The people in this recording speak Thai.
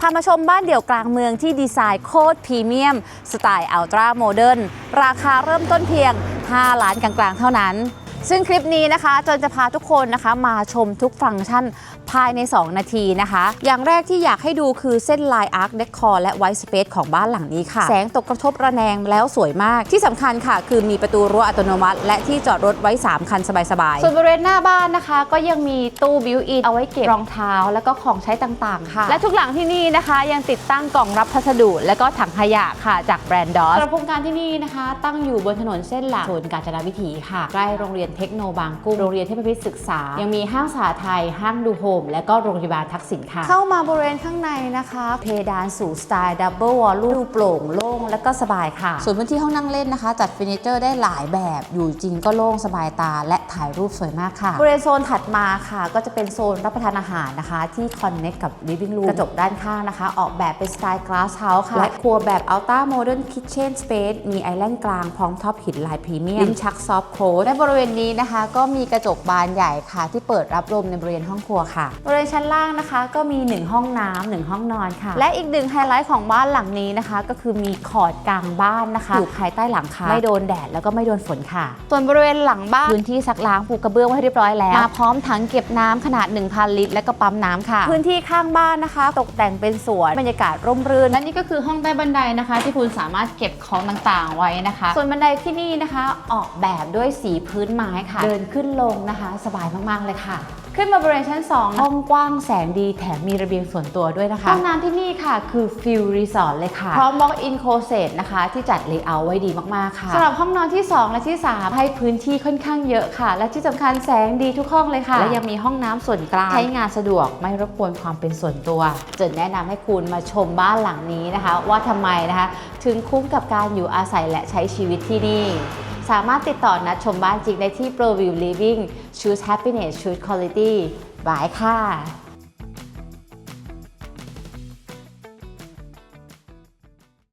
พามาชมบ้านเดี่ยวกลางเมืองที่ดีไซน์โคตรพรีเมียม สไตล์อัลตร้าโมเดิร์นราคาเริ่มต้นเพียง 5 ล้านกลางๆเท่านั้น ซึ่งคลิปนี้นะคะจนจะพาทุกคนนะคะมาชมทุกฟังก์ชันภายใน 2 นาทีนะคะ อย่างแรกที่อยากให้ดูคือเส้นลายอาร์คเดคอร์และไวท์สเปซของบ้านหลังนี้ค่ะ แสงตกกระทบระแนงแล้วสวยมาก ที่สำคัญค่ะ คือมีประตูรั้วอัตโนมัติ และที่จอดรถไว้ 3 คันสบายๆ ส่วนบริเวณหน้าบ้านนะคะ ก็ยังมีตู้บิวอินเอาไว้เก็บรองเท้า แล้วก็ของใช้ต่างๆ ค่ะ และทุกหลังที่นี่นะคะยังติดตั้งกล่องรับพัสดุ และก็ถังขยะค่ะจากแบรนด์ดอสสำหรับโครงการที่นี่นะคะ ตั้งอยู่บนถนนเส้นหลักโซนกาญจนาวิถีค่ะใกล้โรงเรียนเทคโนบางกุ้งโรงเรียนเทพพิพิธศึกษา ยังมีห้างสาไทย ห้างดูโฮม และก็โรงพยาบาลทักษิณค่ะ เข้ามาบริเวณข้างในนะคะ เพดานสู่สไตล์ดับเบิลวอลลุ่มโปร่งโล่งและก็สบายค่ะ ส่วนพื้นที่ห้องนั่งเล่นนะคะ จัดเฟอร์นิเจอร์ได้หลายแบบ อยู่จริงก็โล่งสบายตา และถ่ายรูปสวยมากค่ะบริเวณโซนถัดมาค่ะ ก็จะเป็นโซนรับประทานอาหารนะคะ ที่คอนเน็กกับ living room กระจกด้านข้างนะคะ ออกแบบเป็นสไตล์ glass house ค่ะและครัวแบบ ultra modern kitchen space มีไอแลนด์กลางพร้อมท็อปหินลายพรีเมียมลิ้นชักซอฟต์โคลและบริเวณนี้นะคะก็มีกระจกบานใหญ่ค่ะ ที่เปิดรับลมในบริเวณห้องครัวค่ะ บริเวณชั้นล่างนะคะ ก็มี 1 ห้องน้ำหนึ่งห้องนอนค่ะ และอีกหนึ่งไฮไลท์ของบ้านหลังนี้นะคะ ก็คือมีคอร์ดกลางบ้านนะคะอยู่ภายใต้หลังคาไม่โดนแดดแล้วก็ไม่โดนฝนค่ะ ส่วนบริเวณหลังบ้านพื้นที่ซักล้างปูกระเบื้องไว้ให้เรียบร้อยแล้วมาพร้อมถังเก็บน้ำขนาด 1,000 ลิตร และก็ปั๊มน้ำค่ะ พื้นที่ข้างบ้านนะคะ ตกแต่งเป็นสวนบรรยากาศร่มรื่นและนี่ก็คือห้องใต้บันไดนะคะ ที่คุณสามารถเก็บของต่างๆไว้นะคะ ส่วนบันไดที่นี่นะคะ ออกแบบด้วยสีพื้นไม้ค่ะ เดินขึ้นลงนะคะ สบายมาก ๆ เลยค่ะ ขึ้นมาบริเวณชั้น 2 ห้องกว้างแสงดีแถมมีระเบียงส่วนตัวด้วยนะคะห้องน้ำที่นี่ค่ะ คือฟิลรีสอร์ทเลยค่ะ พร้อม walk in closet นะคะ ที่จัดเลเยอร์ไว้ดีมาก ๆ ค่ะสำหรับห้องนอนที่ 2 และที่ 3 ให้พื้นที่ค่อนข้างเยอะค่ะ และที่สำคัญแสงดีทุกห้องเลยค่ะ และยังมีห้องน้ำส่วนกลาง ใช้งานสะดวกไม่รบกวนความเป็นส่วนตัวจนแนะนำให้คุณมาชมบ้านหลังนี้นะคะ ว่าทำไมนะคะ ถึงคุ้มกับการอยู่อาศัยและใช้ชีวิตที่นี่ สามารถติดต่อนัดชมบ้านจริงได้ที่ Pro View Living Choose Happiness Choose Quality บายค่ะ